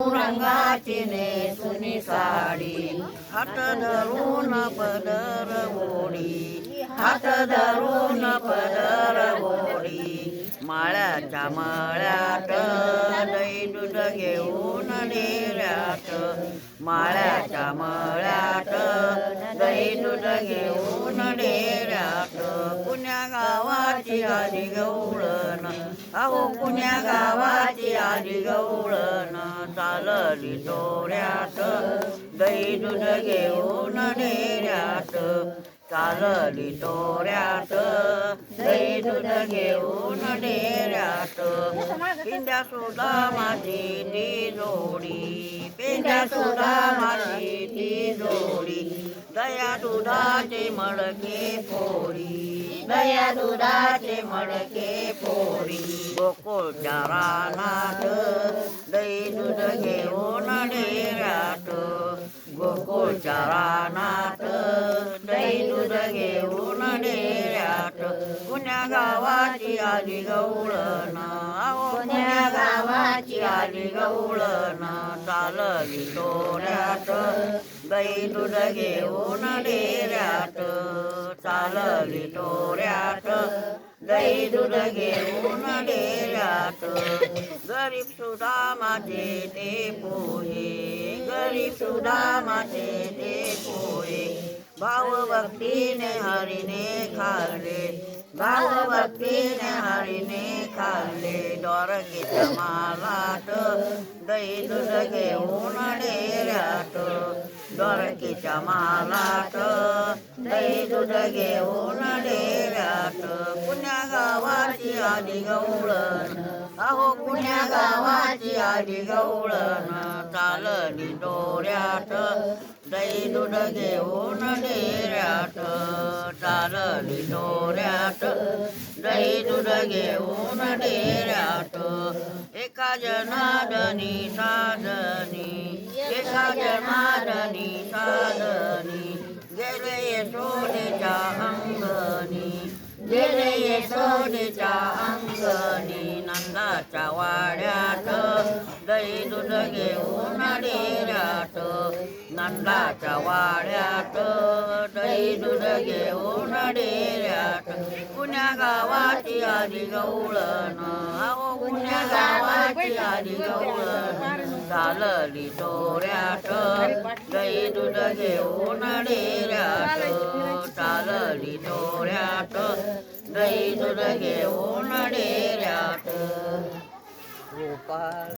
रंगाचिने सुनी साडी. हात धरून पदर गोडी हात धरून पदर गोडी माळ्याच्या माळ्यात दही दूध घेऊन डेऱ्यात माळ्याच्या माळ्यात दही दूध घेऊन डेऱ्यात पुण्या गावाची आधी गवळण. अहो पुण्या गावाची आधी गवळण. चालली डोळ्यात दही दूध घेऊन डेऱ्यात चालली डोळ्यात दही दूध घेऊन डेऱ्यात पिंड्या सुद्धा माझी ती जोडी पिंड्या सुद्धा माझी ती जोडी. दया दुधाचे मडके पोरी दया दुधाचे मडके पोरी. गोकुळच्या रानात दही दूध घेऊन डेऱ्यात गोकुळच्या रानात दही दूध घेऊन डेऱ्यात पुण्या गावाची आली गवळण पुण्या गावाची आली गवळण चालली तोऱ्यात दही दूध घेऊन डेऱ्यात चालली तोऱ्यात दही दूध घेऊन डेऱ्यात गरीब सुद्धा माझे ते पोहे। गरीब सुद्धा माझे ते पोहे। भाव भक्तीने हरीने खाल्ले भाव भक्तीने हरीने खाल्ले द्वारकेच्या मालात दही दूध घेऊन डेऱ्यात डोरकीच्या मालात दही दूध घेऊन डेऱ्यात पुण्या गावाची आली गवळण. अहो पुण्या गावाची आली गवळण. चालली डोऱ्यात दही दूध घेऊन डेऱ्यात चालली दोऱ्यात दही दूध घेऊन डेऱ्यात एका जनादनी साधनी. एका जनादनी साधनी. गेले सोने गेले यशोदेच्या अंगणी नंदाच्या वाड्यात दही दूध घेऊन डेऱ्यात नंदाच्या वाड्यात दही दूध घेऊन डेऱ्यात पुण्या गावाची आधी गवळण? अहो पुण्या गावाची आधी गवळण? चालली दोऱ्यात दही दूध घेऊन डेऱ्यात चालली दोऱ्यात दही दूध घेऊन डेऱ्यात गोपाळ